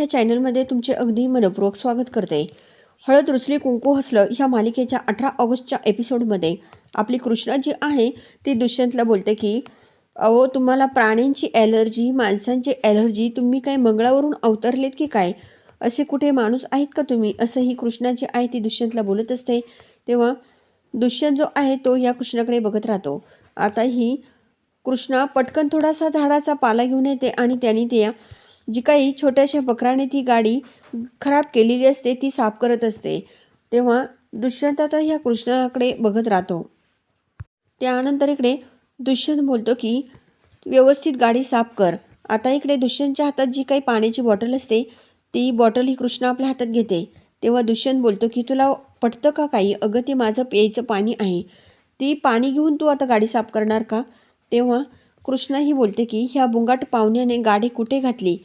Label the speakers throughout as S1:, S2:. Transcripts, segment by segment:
S1: ह्या चॅनलमध्ये तुमचे अगदी मनपूर्वक स्वागत करते. हळद रुसली कुंकू हसलं ह्या मालिकेच्या अठरा ऑगस्टच्या एपिसोडमध्ये आपली कृष्णा जी आहे ती दुष्यंतला बोलते की अहो तुम्हाला प्राण्यांची ॲलर्जी माणसांची ॲलर्जी तुम्ही काय मंगळावरून अवतरलेत की काय? असे कुठे माणूस आहेत का तुम्ही? असं ही कृष्णा जी आहे ती दुष्यंतला बोलत असते. तेव्हा दुष्यंत जो आहे तो या कृष्णाकडे बघत राहतो. आता ही कृष्णा पटकन थोडासा झाडाचा पाला घेऊन येते आणि त्यांनी त्या जी काही छोट्याशा बकराने ती गाडी खराब केलेली असते ती साफ करत असते. तेव्हा दुष्यंत आता ह्या कृष्णाकडे बघत राहतो. त्यानंतर इकडे दुष्यंत बोलतो की व्यवस्थित गाडी साफ कर. आता इकडे दुष्यंतच्या हातात जी काही पाण्याची बॉटल असते ती बॉटल ही कृष्णा आपल्या हातात घेते. तेव्हा दुष्यंत बोलतो की तुला पटतं का काही? अगं ते माझं प्यायचं पाणी आहे. ती पाणी घेऊन तू आता गाडी साफ करणार का? तेव्हा कृष्णा ही बोलते की ह्या बुंगाट पाहुण्याने गाडी कुठे घातली?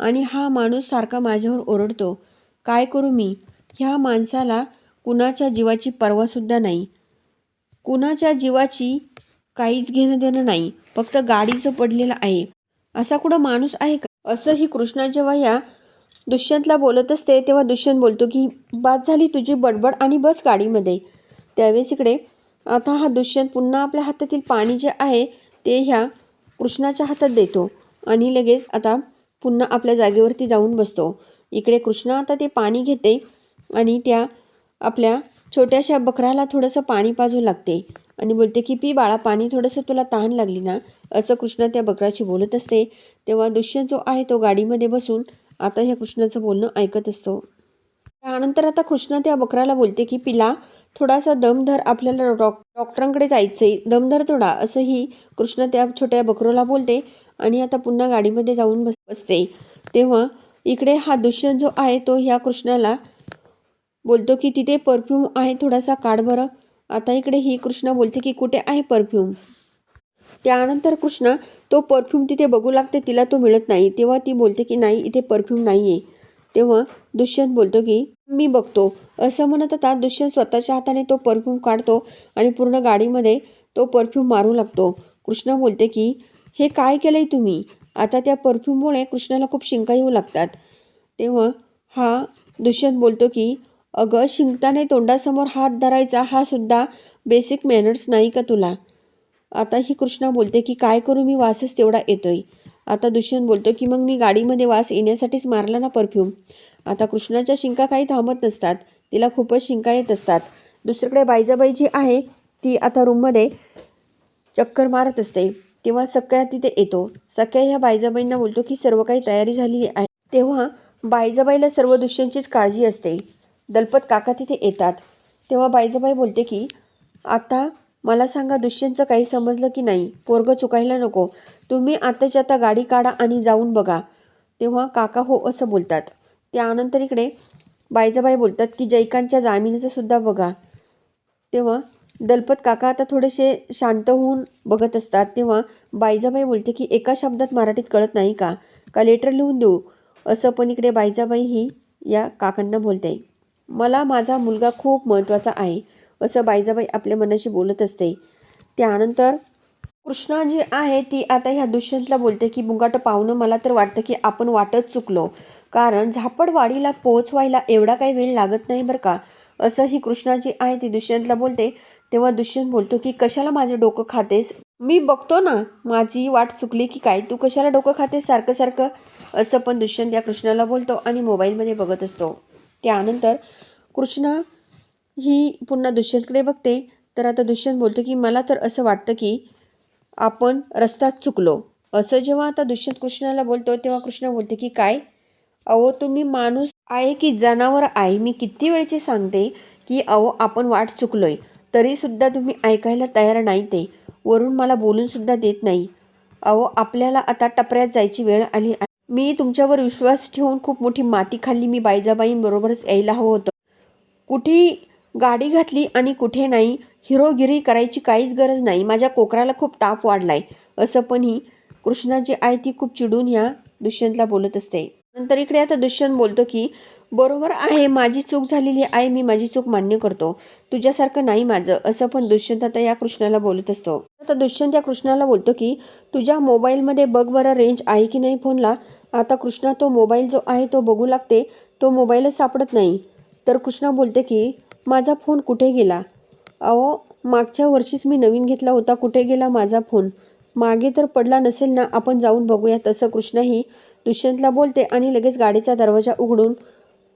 S1: आणि हा माणूस सारखा माझ्यावर ओरडतो. काय करू मी? ह्या माणसाला कुणाच्या जीवाची पर्वासुद्धा नाही. कुणाच्या जीवाची काहीच घेणं देणं नाही. फक्त गाडीचं पडलेलं आहे. असा कुठं माणूस आहे का? असं ही कृष्णा जेव्हा या दुष्यंतला बोलत असते तेव्हा दुष्यंत बोलतो की बाद झाली तुझी बडबड आणि बस गाडीमध्ये. त्यावेळेस इकडे आता हा दुष्यंत पुन्हा आपल्या हातातील पाणी जे आहे ते ह्या कृष्णाच्या हातात देतो. आणि लगेच आता पुन्हा आपल्या जागेवरती जाऊन बसतो. इकडे कृष्णा आता ते पाणी घेते आणि त्या आपल्या छोट्याशा बकराला थोडंसं पाणी पाजू लागते. आणि बोलते की पी बाळा पाणी थोडंसं तुला तहान लागली ना? असं कृष्णा त्या बकराशी बोलत असते. तेव्हा दुष्यंत जो आहे तो गाडीमध्ये बसून आता ह्या कृष्णाचं बोलणं ऐकत असतो. त्यानंतर आता कृष्णा त्या बकराला बोलते की पिला थोडासा दमधर आपल्याला डॉक डॉक्टरांकडे जायचं आहे दमधर थोडा असंही कृष्ण त्या छोट्या बकरोला बोलते. आणि आता पुन्हा गाडीमध्ये जाऊन बस बसते. तेव्हा इकडे हा दुष्यंत जो आहे तो ह्या कृष्णाला बोलतो की तिथे परफ्यूम आहे थोडासा काढ बरं. आता इकडे ही कृष्णा बोलते की कुठे आहे परफ्यूम? त्यानंतर कृष्णा तो परफ्यूम तिथे बघू लागते तिला तो मिळत नाही. तेव्हा ती बोलते की नाही इथे परफ्यूम नाही आहे तेव्हा दुष्यंत बोलतो की मी बघतो. असं म्हणत होता दुष्यंत स्वतःच्या हाताने तो परफ्यूम काढतो आणि पूर्ण गाडीमध्ये तो परफ्यूम मारू लागतो. कृष्णा बोलते की हे काय केलं आहे तुम्ही? आता त्या परफ्यूममुळे कृष्णाला खूप शिंका येऊ लागतात. तेव्हा हा दुष्यंत बोलतो की अगं शिंकताने तोंडासमोर हात धरायचा हा सुद्धा बेसिक मॅनर्स नाही का तुला? आता ही कृष्णा बोलते की काय करू मी? वासच तेवढा येतोय. आता दुष्यंत बोलतो की मग मी गाडीमध्ये वास येण्यासाठीच मारला ना परफ्यूम? आता कृष्णाच्या शिंका काही थांबत नसतात. तिला खूपच शिंका येत असतात. दुसरीकडे बाईजाबाई जी आहे ती आता रूममध्ये चक्कर मारत असते. तेव्हा सख्या तिथे येतो. सख्या ह्या बायजाबाईंना बोलतो की सर्व काही तयारी झाली आहे. तेव्हा बायजाबाईला सर्व दृश्यांचीच काळजी असते. दलपत काका तिथे येतात. तेव्हा बायजाबाई बोलते की आता मला सांगा दुष्यंतचं काही समजलं की नाही? पोरगं चुकायला नको. तुम्ही आताच्या आता गाडी काढा आणि जाऊन बघा. तेव्हा काका हो असं बोलतात. त्यानंतर इकडे बायजाबाई बोलतात की जैकांच्या जामिनीचं सुद्धा बघा. तेव्हा दलपत काका आता थोडेसे शांत होऊन बघत असतात. तेव्हा बायजाबाई बोलते की एका शब्दात मराठीत कळत नाही का? का लेटर लिहून देऊ? असं पण इकडे बायजाबाई ही या काकांना बोलते. मला माझा मुलगा खूप महत्त्वाचा आहे असं बायजाबाई आपल्या मनाशी बोलत असते. त्यानंतर कृष्णा जी आहे ती आता ह्या दुष्यंतला बोलते की मुंगाटं पाहुणं मला तर वाटतं की आपण वाटत चुकलो. कारण झापडवाडीला पोहोचवायला एवढा काही वेळ लागत नाही बरं का? असं ही कृष्णा जी आहे ती दुष्यंतला बोलते. तेव्हा दुष्यंत बोलतो की कशाला माझं डोकं खातेस? मी बघतो ना माझी वाट चुकली की काय? तू कशाला डोकं खातेस? सारखं सारखं. असं पण दुष्यंत या कृष्णाला बोलतो आणि मोबाईलमध्ये बघत असतो. त्यानंतर कृष्णा ही पुन्हा दुष्यंतकडे बघते. तर आता दुष्यंत बोलतो की मला तर असं वाटतं की आपण रस्ता चुकलो. असं जेव्हा आता दुष्यंत कृष्णाला बोलतो तेव्हा कृष्णा बोलते की काय? अहो तुम्ही माणूस आहे की जनावर आहे? मी किती वेळचे सांगते की अहो आपण वाट चुकलोय. तरीसुद्धा तुम्ही ऐकायला तयार नाही ते. वरून मला बोलूनसुद्धा देत नाही. अहो आपल्याला आता टपऱ्यात जायची वेळ आली मी तुमच्यावर विश्वास ठेवून खूप मोठी माती खाल्ली. मी बायजाबाईंबरोबरच यायला हवं होतं. कुठे गाडी घातली आणि कुठे नाही हिरोगिरी करायची काहीच गरज नाही. माझ्या कोकराला खूप ताप वाढलाय. असं पण ही कृष्णा जी आहे ती खूप चिडून ह्या दुष्यंतला बोलत असते. नंतर इकडे आता दुष्यंत बोलतो की बरोबर आहे माझी चूक झालेली आहे मी माझी चूक मान्य करतो. तुझ्यासारखं नाही माझं असं पण दुष्यंत आता या कृष्णाला बोलत असतो. आता दुष्यंत या कृष्णाला बोलतो की तुझ्या मोबाईलमध्ये बघ बरं रेंज आहे की नाही फोनला? आता कृष्णा तो मोबाईल जो आहे तो बघू लागते तो मोबाईलच सापडत नाही. तर कृष्णा बोलते की माझा फोन कुठे गेला? अहो मागच्या वर्षीच मी नवीन घेतला होता कुठे गेला माझा फोन? मागे तर पडला नसेल ना आपण जाऊन बघूया. तसं कृष्णाही दुष्यंतला बोलते आणि लगेच गाडीचा दरवाजा उघडून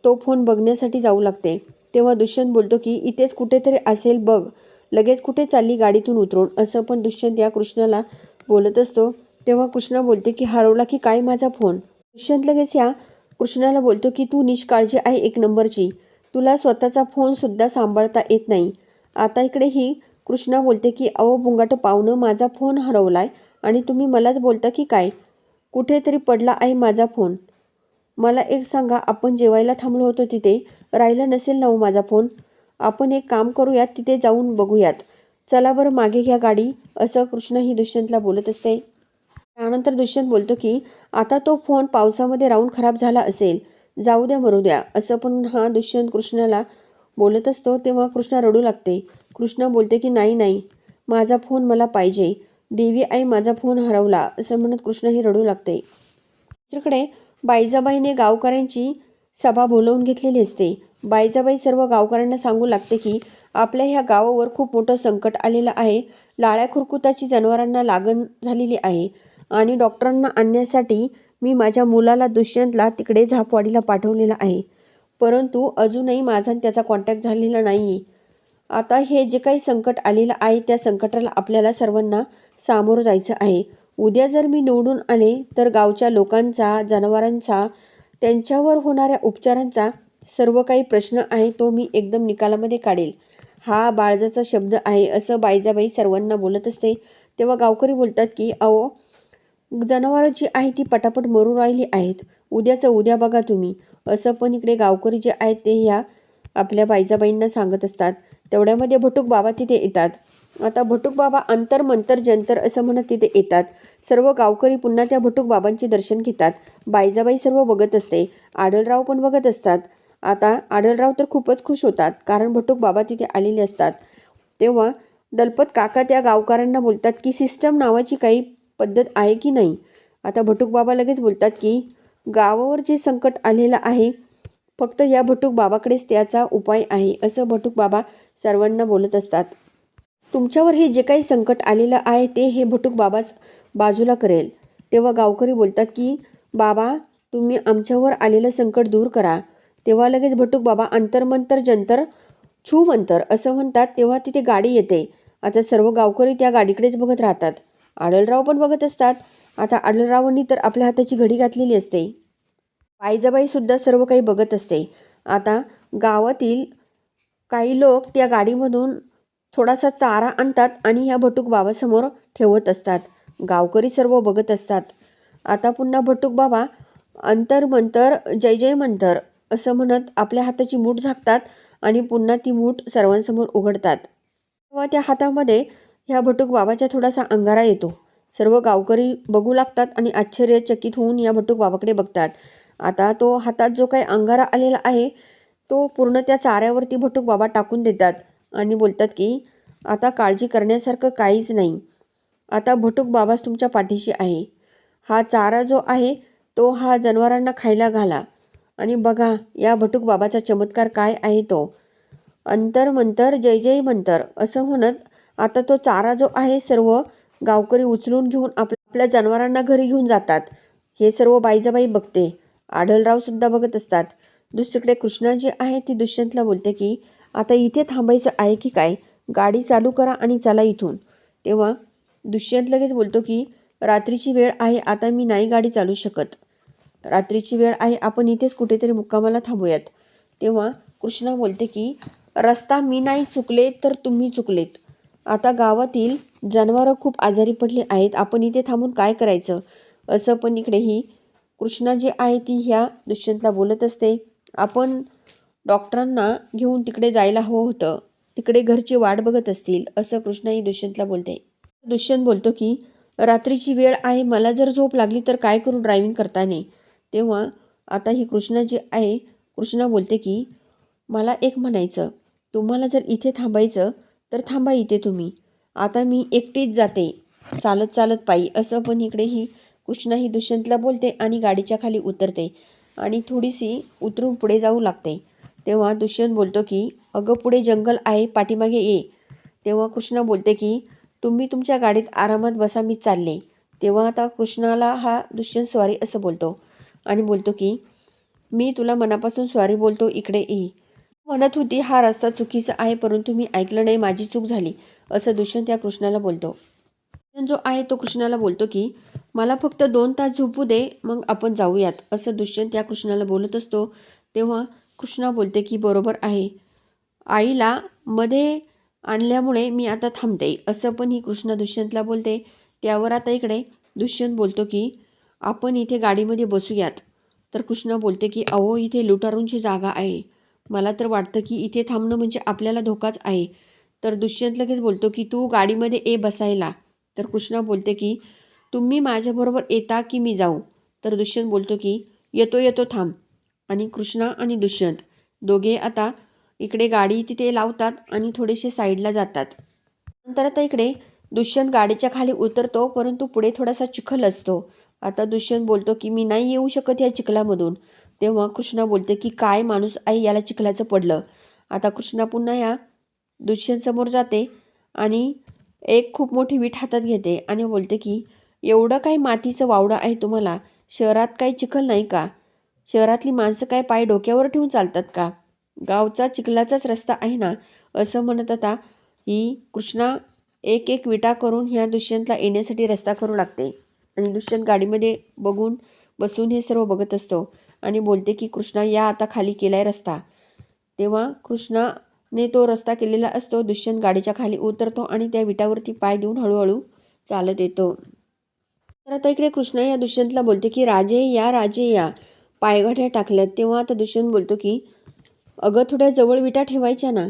S1: तो फोन बघण्यासाठी जाऊ लागते. तेव्हा दुष्यंत बोलतो की इथेच कुठेतरी असेल बघ. लगेच कुठे चालली गाडीतून उतरून? असं पण दुष्यंत या कृष्णाला बोलत असतो. तेव्हा कृष्णा बोलते की हरवला की काय माझा फोन? दुष्यंत लगेच या कृष्णाला बोलतो की तू निष्काळजी आहे एक नंबरची. तुला स्वतःचा फोनसुद्धा सांभाळता येत नाही. आता इकडे ही कृष्णा बोलते की अहो बुंगाट पाहुणं माझा फोन हरवलाय आणि तुम्ही मलाच बोलता की काय? कुठेतरी पडला आहे माझा फोन. मला एक सांगा आपण जेवायला थांबलो होतो तिथे. राहिला नसेल ना हो माझा फोन. आपण एक काम करूयात तिथे जाऊन बघूयात. चला बरं मागे घ्या गाडी असं कृष्ण ही दुष्यंतला बोलत असते. त्यानंतर दुष्यंत बोलतो की आता तो फोन पावसामध्ये राहून खराब झाला असेल. जाऊ द्या मरू द्या असं पण हा दुष्यंत कृष्णाला बोलत असतो तेव्हा कृष्णा रडू लागते. कृष्णा बोलते की नाही नाही माझा फोन मला पाहिजे. देवी आई माझा फोन हरवला असं म्हणत कृष्णही रडू लागते. दुसरीकडे बाईजाबाईने गावकऱ्यांची सभा बोलवून घेतलेली असते. बाईजाबाई सर्व गावकऱ्यांना सांगू लागते की आपल्या ह्या गावावर खूप मोठं संकट आलेलं आहे. लाळ्या खुरकुताची जनावरांना लागण झालेली आहे आणि डॉक्टरांना आणण्यासाठी मी माझ्या मुलाला दुष्यंतला तिकडे झापवाडीला पाठवलेला आहे. परंतु अजूनही माझा आणि त्याचा कॉन्टॅक्ट झालेला नाही आता हे जे काही संकट आलेलं आहे त्या संकटाला आपल्याला सर्वांना सामोरं जायचं आहे. उद्या जर मी निवडून आले तर गावच्या लोकांचा जनावरांचा त्यांच्यावर होणाऱ्या उपचारांचा सर्व काही प्रश्न आहे तो मी एकदम निकालामध्ये काढेल. हा बाळजाचा शब्द आहे असं बायजाबाई सर्वांना बोलत असते. तेव्हा गावकरी बोलतात की अहो जनावरं जी आहे ती पटापट मरू राहिली आहेत. उद्याचं उद्या बघा तुम्ही. असं पण इकडे गावकरी जे आहेत ते ह्या आपल्या बायजाबाईंना सांगत असतात. तेवढ्यामध्ये भटूक बाबा तिथे येतात. आता भटूक बाबा अंतर मंतर जंतर असं म्हणत तिथे येतात. सर्व गावकरी पुन्हा त्या भटूक बाबांचे दर्शन घेतात. बायजाबाई सर्व बघत असते. आढळराव पण बघत असतात. आता आढळराव तर खूपच खुश होतात कारण भटूक बाबा तिथे आलेले असतात. तेव्हा दलपत काका त्या गावकऱ्यांना बोलतात की सिस्टम नावाची काही पद्धत आहे की नाही? आता भटूक बाबा लगेच बोलतात की गावावर जे संकट आलेलं आहे फक्त या भटूक बाबाकडेच त्याचा उपाय आहे असं भटूक बाबा सर्वांना बोलत असतात. तुमच्यावर हे जे काही संकट आलेलं आहे ते हे भटूक बाबाच बाजूला करेल. तेव्हा गावकरी बोलतात की बाबा तुम्ही आमच्यावर आलेलं संकट दूर करा. तेव्हा लगेच भटूक बाबा अंतरमंतर जंतर छू मंतर असं म्हणतात तेव्हा तिथे गाडी येते. आता सर्व गावकरी त्या गाडीकडेच बघत राहतात. आडलराव पण बघत असतात. आता आडलरावांनी तर आपल्या हाताची घडी घातलेली असते. बाईजाबाईसुद्धा सर्व काही बघत असते. आता गावातील काही लोक त्या गाडीमधून थोडासा चारा आणतात आणि ह्या भटूक बाबासमोर ठेवत असतात. गावकरी सर्व बघत असतात. आता पुन्हा भटूक बाबा अंतर मंतर जय जय मंतर असं म्हणत आपल्या हाताची मूठ झाकतात आणि पुन्हा ती मूठ सर्वांसमोर उघडतात. तेव्हा त्या हातामध्ये ह्या भटूक बाबाच्या थोडासा अंगारा येतो. सर्व गावकरी बघू लागतात आणि आश्चर्यचकित होऊन या भटूक बाबाकडे बघतात. आता तो हातात जो काही अंगारा आलेला आहे तो पूर्ण त्या चाऱ्यावरती भटूक बाबा टाकून देतात. आणि बोलतात की आता काळजी करण्यासारखं काहीच नाही. आता भटूक बाबाच तुमच्या पाठीशी आहे. हा चारा जो आहे तो हा जनावरांना खायला घाला. आणि बघा या भटूक बाबाचा चमत्कार काय आहे तो. अंतर मंतर जय जय मंतर असं म्हणत आता तो चारा जो आहे सर्व गावकरी उचलून घेऊन आपल्या आपल्या जनावरांना घरी घेऊन जातात. हे सर्व बाईजाबाई बघते. आढळरावसुद्धा बघत असतात. दुसरीकडे कृष्णा जी आहे ती दुष्यंतला बोलते की आता इथे थांबायचं आहे की काय? गाडी चालू करा आणि चला इथून. तेव्हा दुष्यंत लगेच बोलतो की रात्रीची वेळ आहे आता मी नाही गाडी चालू शकत. रात्रीची वेळ आहे आपण इथेच कुठेतरी मुक्कामाला थांबूयात. तेव्हा कृष्णा बोलते की रस्ता मी नाही चुकले तर तुम्ही चुकलेत. आता गावातील जनावरं खूप आजारी पडली आहेत आपण इथे थांबून काय करायचं? असं पण इकडे ही कृष्णा जी आहे ती ह्या दुष्यंतला बोलत असते. आपण डॉक्टरांना घेऊन तिकडे जायला हवं होतं. तिकडे घरची वाट बघत असतील असं कृष्णाही दुष्यंतला बोलते. दुष्यंत बोलतो की रात्रीची वेळ आहे मला जर झोप लागली तर काय करू ड्रायव्हिंग करताना तेव्हा आता ही कृष्णा जी आहे कृष्णा बोलते की मला एक म्हणायचं तुम्हाला जर इथे थांबायचं तर थांबा इथे तुम्ही. आता मी एकटीच जाते. चालत चालत पायी असं पण इकडे ही कृष्णा ही दुष्यंतला बोलते आणि गाडीच्या खाली उतरते आणि थोडीशी उतरून पुढे जाऊ लागते. तेव्हा दुष्यंत बोलतो की अगं पुढे जंगल आहे पाठीमागे ये. तेव्हा कृष्णा बोलते की तुम्ही तुमच्या गाडीत आरामात बसा मी चालले. तेव्हा आता कृष्णाला हा दुष्यंत स्वारी असं बोलतो आणि बोलतो की मी तुला मनापासून स्वारी बोलतो इकडे ये. म्हणत होती हा रस्ता चुकीचा आहे परंतु मी ऐकलं नाही माझी चूक झाली असं दुष्यंत या कृष्णाला बोलतो. जो आहे तो कृष्णाला बोलतो की मला फक्त दोन तास झोपू दे मग आपण जाऊयात असं दुष्यंत या कृष्णाला बोलत असतो. तेव्हा कृष्णा बोलते की बरोबर आहे. आईला मध्ये आणल्यामुळे मी आता थांबते. असं पण ही कृष्णा दुष्यंतला बोलते. त्यावर आता इकडे दुष्यंत बोलतो की आपण इथे गाडीमध्ये बसूयात. तर कृष्णा बोलते की अहो इथे लुटारूंची जागा आहे. मला तर वाटतं की इथे थांबणं म्हणजे आपल्याला धोकाच आहे. तर दुष्यंत लगेच बोलतो की तू गाडीमध्ये ए बसायला. तर कृष्णा बोलते की तुम्ही माझ्याबरोबर येता की मी जाऊ? तर दुष्यंत बोलतो की येतो येतो थांब. आणि कृष्णा आणि दुष्यंत. दोघे आता इकडे गाडी तिथे लावतात आणि थोडेसे साईडला जातात. नंतर आता इकडे दुष्यंत गाडीच्या खाली उतरतो परंतु पुढे थोडासा चिखल असतो. आता दुष्यंत बोलतो की मी नाही येऊ शकत या चिखलामधून. तेव्हा कृष्णा बोलते की काय माणूस आहे याला चिखलाचं पडलं? आता कृष्णा पुन्हा या दुष्यंतसमोर जाते आणि एक खूप मोठी वीट हातात घेते आणि बोलते की एवढं काही मातीचं वावडं आहे तुम्हाला? शहरात काही चिखल नाही का? शहरातली माणसं काय पाय डोक्यावर ठेवून चालतात का? गावचा चिखलाचाच रस्ता आहे ना? असं म्हणत आता ही कृष्णा एक एक विटा करून ह्या दुष्यंतला येण्यासाठी रस्ता करू लागते. आणि दुष्यंत गाडीमध्ये बघून बसून हे सर्व बघत असतो आणि बोलते की कृष्णा या आता खाली केलाय रस्ता. तेव्हा कृष्णाने तो रस्ता केलेला असतो दुष्यंत गाडीच्या खाली उतरतो आणि त्या विटावरती पाय देऊन हळूहळू चालत येतो. तर आता इकडे कृष्णा या दुष्यंतला बोलते की राजे या राजे या. पायघाट्या टाकल्यात. तेव्हा आता दुष्यंत बोलतो की अगं थोड्या जवळ विटा ठेवायच्या ना.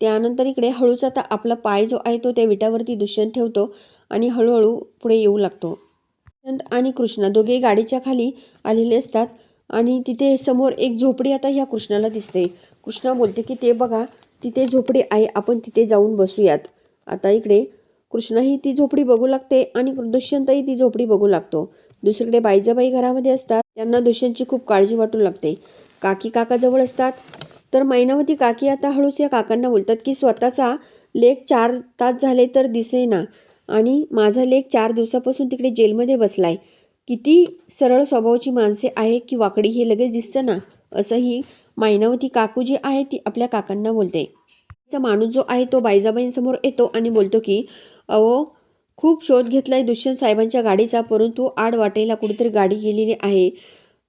S1: त्यानंतर इकडे हळूच आता आपला पाय जो आहे तो त्या विटावरती दुष्यंत ठेवतो आणि हळूहळू पुढे येऊ लागतो. दुष्यंत आणि कृष्णा दोघे गाडीच्या खाली आलेले असतात आणि तिथे समोर एक झोपडी आता ह्या कृष्णाला दिसते. कृष्णा बोलते की ते बघा तिथे झोपडी आहे. आपण तिथे जाऊन बसूयात. आता इकडे कृष्णाही ती झोपडी बघू लागते आणि दुष्यंतही ती झोपडी बघू लागतो. दुसरीकडे बाईजाबाई घरामध्ये असतात त्यांना दुष्यंतची खूप काळजी वाटू लागते. काकी काकाजवळ असतात. तर मैनावती काकी आता हळूच या काकांना बोलतात की स्वतःचा लेख चार तास झाले तर दिसेना आणि माझा लेख चार दिवसापासून तिकडे जेलमध्ये बसलाय. किती सरळ स्वभावाची माणसे आहे की वाकडी हे लगेच दिसतं ना असं ही मैनावती काकू जी आहे ती आपल्या काकांना बोलते. माणूस जो आहे तो बाईजाबाईंसमोर येतो आणि बोलतो की अहो खूप शोध घेतलाय दुष्यंत साहेबांच्या गाडीचा परंतु आड वाटेला कुठेतरी गाडी गेलेली आहे.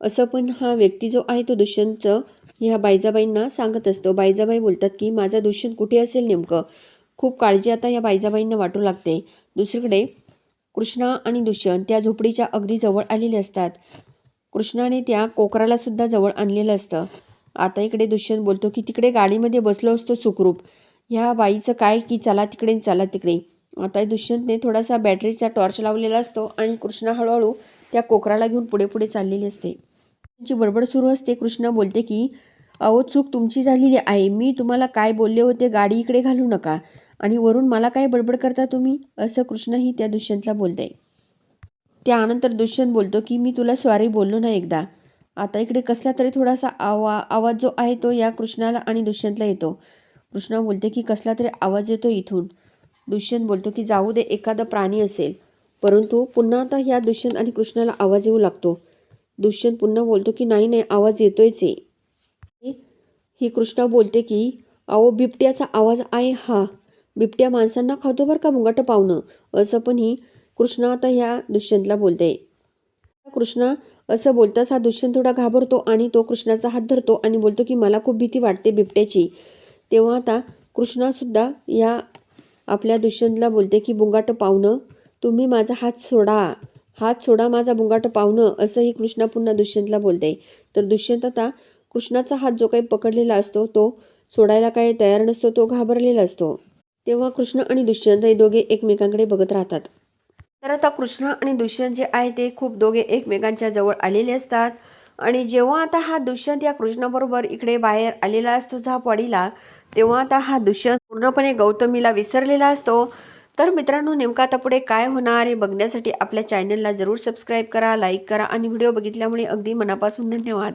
S1: असं पण हा व्यक्ती जो आहे तो दुष्यंतचं ह्या बायजाबाईंना सांगत असतो. बायजाबाई बोलतात की माझा दुष्यंत कुठे असेल नेमकं? खूप काळजी आता या बायजाबाईंना वाटू लागते. दुसरीकडे कृष्णा आणि दुष्यंत त्या झोपडीच्या अगदी जवळ आलेले असतात. कृष्णाने त्या कोकराला सुद्धा जवळ आणलेलं असतं. आता इकडे दुष्यंत बोलतो की तिकडे गाडीमध्ये बसलो असतो सुखरूप. ह्या बाईचं काय की चला तिकडे चला तिकडे. आता दुष्यंतने थोडासा बॅटरीचा टॉर्च लावलेला असतो आणि कृष्णा हळूहळू त्या कोकराला घेऊन पुढे पुढे चाललेली असते. त्यांची बडबड सुरू असते. कृष्णा बोलते की अहो चूक तुमची झालेली आहे. मी तुम्हाला काय बोलले होते गाडी इकडे घालू नका. आणि वरून मला काय बडबड करता तुम्ही? असं कृष्णही त्या दुष्यंतला बोलते. त्यानंतर दुष्यंत बोलतो की मी तुला स्वारी बोललो ना एकदा. आता इकडे कसला तरी थोडासा आवा आवाज जो आहे तो या कृष्णाला आणि दुष्यंतला येतो. कृष्णा बोलते की कसला तरी आवाज येतो इथून. दुष्यंत बोलतो की जाऊ दे एखादा प्राणी असेल. परंतु पुन्हा आता ह्या दुष्यंत आणि कृष्णाला आवाज येऊ लागतो. दुष्यंत पुन्हा बोलतो की नाही नाही आवाज येतोयच आहे. ही कृष्णा बोलते की अहो बिबट्याचा आवाज आहे हा. बिबट्या माणसांना खातो बरं का मुंगाटं पाहुणं असं पण ही कृष्णा आता ह्या दुष्यंतला बोलते. कृष्णा असं बोलताच हा दुष्यंत थोडा घाबरतो आणि तो कृष्णाचा हात धरतो आणि बोलतो की मला खूप भीती वाटते बिबट्याची. तेव्हा आता कृष्णासुद्धा या आपल्या दुष्यंतला बोलते की बुंगाटं पाहुणं तुम्ही माझा हात सोडा. हात सोडा माझा बुंगाटं पाहुणं असंही कृष्णा पुन्हा दुष्यंतला बोलते. तर दुष्यंत आता कृष्णाचा हात जो काही पकडलेला असतो तो सोडायला काही तयार नसतो तो घाबरलेला असतो. तेव्हा कृष्ण आणि दुष्यंत हे दोघे एकमेकांकडे बघत राहतात. तर आता कृष्ण आणि दुष्यंत जे आहे ते खूप दोघे एकमेकांच्या जवळ आलेले असतात. आणि जेव्हा आता हा दुष्यंत या कृष्णाबरोबर इकडे बाहेर आलेला असतो झापवाडीला तेव्हा आता हा दुष्यंत पूर्णपणे गौतमीला विसरलेला असतो. तर मित्रांनो नेमका आता पुढे काय होणार हे बघण्यासाठी आपल्या चॅनलला जरूर सबस्क्राईब करा लाईक करा आणि व्हिडिओ बघितल्यामुळे अगदी मनापासून धन्यवाद.